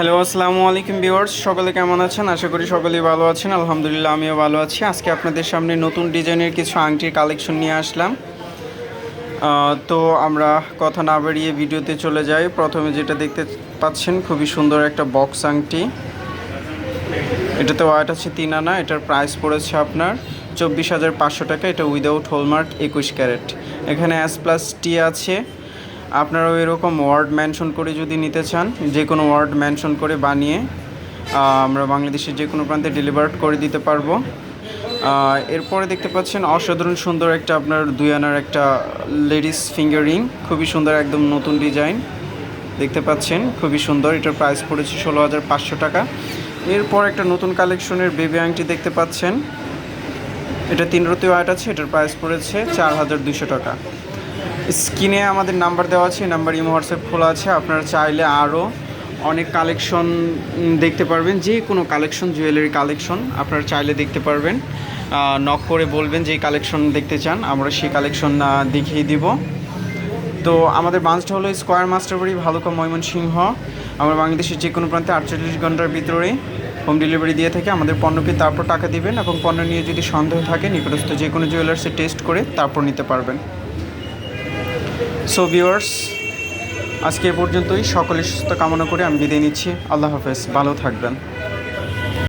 Hello, আসসালামু আলাইকুম viewers. সকলে কেমন আছেন? আশা করি সকলেই ভালো আছেন। আলহামদুলিল্লাহ, আমিও ভালো আছি। আজকে আপনাদের সামনে নতুন ডিজাইনের কিছু আংটির কালেকশন নিয়ে আসলাম। তো আমরা কথা না বাড়িয়ে ভিডিওতে চলে যাই। প্রথমে যেটা দেখতে পাচ্ছেন, খুবই সুন্দর একটা বক্স আংটি। এটাতে ওয়াট আছে তিন আনা, এটার প্রাইস পড়েছে আপনার চব্বিশ হাজার পাঁচশো টাকা। এটা উইদাউট হলমার্ক একুশ ক্যারেট। এখানে অ্যাস প্লাস টি আছে। আপনারাও এরকম ওয়ার্ড মেনশন করে যদি নিতে চান, যে কোনো ওয়ার্ড মেনশন করে বানিয়ে আমরা বাংলাদেশের যে কোনো প্রান্তে ডেলিভার করে দিতে পারব। এরপরে দেখতে পাচ্ছেন অসাধারণ সুন্দর একটা আপনার দুই আনার একটা লেডিস ফিঙ্গারিং খুবই সুন্দর একদম নতুন ডিজাইন দেখতে পাচ্ছেন, খুবই সুন্দর, এটার প্রাইস পড়েছে ষোলো হাজার পাঁচশো টাকা। এরপর একটা নতুন কালেকশনের বেবি আংটি দেখতে পাচ্ছেন। এটা তিন রতি ওয়াট আছে, এটার প্রাইস পড়েছে চার হাজার দুশো টাকা। স্ক্রিনে আমাদের নাম্বার দেওয়া আছে নাম্বার ইমো, হোয়াটসঅ্যাপ খোলা আছে। আপনারা চাইলে আরও অনেক কালেকশন দেখতে পারবেন। যে কোনো কালেকশন, জুয়েলারি কালেকশন আপনারা চাইলে দেখতে পারবেন। নক করে বলবেন যে কালেকশন দেখতে চান, আমরা সেই কালেকশন দেখিয়ে দিব। তো আমাদের ব্রাঞ্চটা হলো স্কোয়ার মাস্টারবাড়ি ভালুকা ময়মনসিংহ। আমরা বাংলাদেশের যে কোনো প্রান্তে আটচল্লিশ ঘণ্টার ভিতরে হোম ডেলিভারি দিয়ে থাকে। আমাদের পণ্যকে তারপর টাকা দিবেন এবং পণ্য নিয়ে যদি সন্দেহ থাকে, নিকটস্থ যে কোনো জুয়েলার্সে টেস্ট করে তারপর নিতে পারবেন। সো ভিউয়ার্স আজকে এ পর্যন্তই। সকলের সুস্থ কামনা করে আমি বিদায় নিচ্ছি। আল্লাহ হাফেজ। ভালো থাকবেন।